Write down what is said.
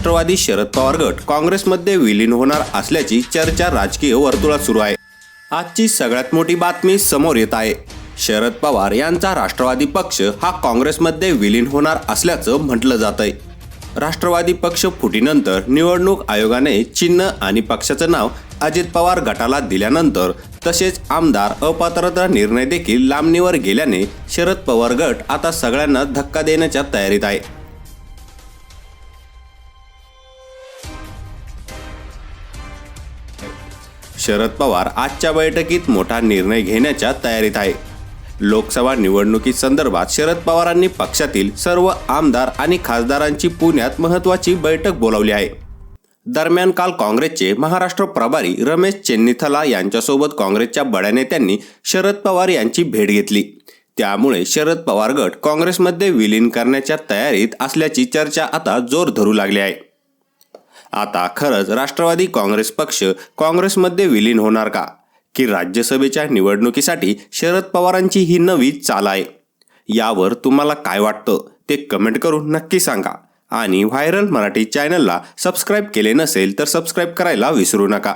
राष्ट्रवादी शरद पवार गट काँग्रेसमध्ये विलीन होणार असल्याची चर्चा राजकीय वर्तुळात सुरू आहे. आजची सगळ्यात मोठी बातमी समोर येत आहे. शरद पवार यांचा राष्ट्रवादी पक्ष हा काँग्रेसमध्ये विलीन होणार असल्याचं म्हटलं जात आहे राष्ट्रवादी पक्ष फुटीनंतर निवडणूक आयोगाने चिन्ह आणि पक्षाचं नाव अजित पवार गटाला दिल्यानंतर तसेच आमदार अपात्रता निर्णय देखील लांबणीवर गेल्याने शरद पवार गट आता सगळ्यांना धक्का देण्याच्या तयारीत आहे. शरद पवार आजच्या बैठकीत मोठा निर्णय घेण्याच्या तयारीत आहे. लोकसभा निवडणुकी संदर्भात शरद पवारांनी पक्षातील सर्व आमदार आणि खासदारांची पुण्यात महत्त्वाची बैठक बोलावली आहे. दरम्यान काल काँग्रेसचे महाराष्ट्र प्रभारी रमेश चेन्निथला यांच्यासोबत काँग्रेसच्या बड्या नेत्यांनी शरद पवार यांची भेट घेतली. त्यामुळे शरद पवार गट काँग्रेसमध्ये विलीन करण्याच्या तयारीत असल्याची चर्चा आता जोर धरू लागली आहे. आता खरंच राष्ट्रवादी काँग्रेस पक्ष काँग्रेसमध्ये विलीन होणार का? की राज्यसभेच्या निवडणुकीसाठी शरद पवारांची ही नवी चाल आहे? यावर तुम्हाला काय वाटतं? ते कमेंट करून नक्की सांगा. आणि व्हायरल मराठी चॅनलला सबस्क्राईब केले नसेल तर सबस्क्राईब करायला विसरू नका.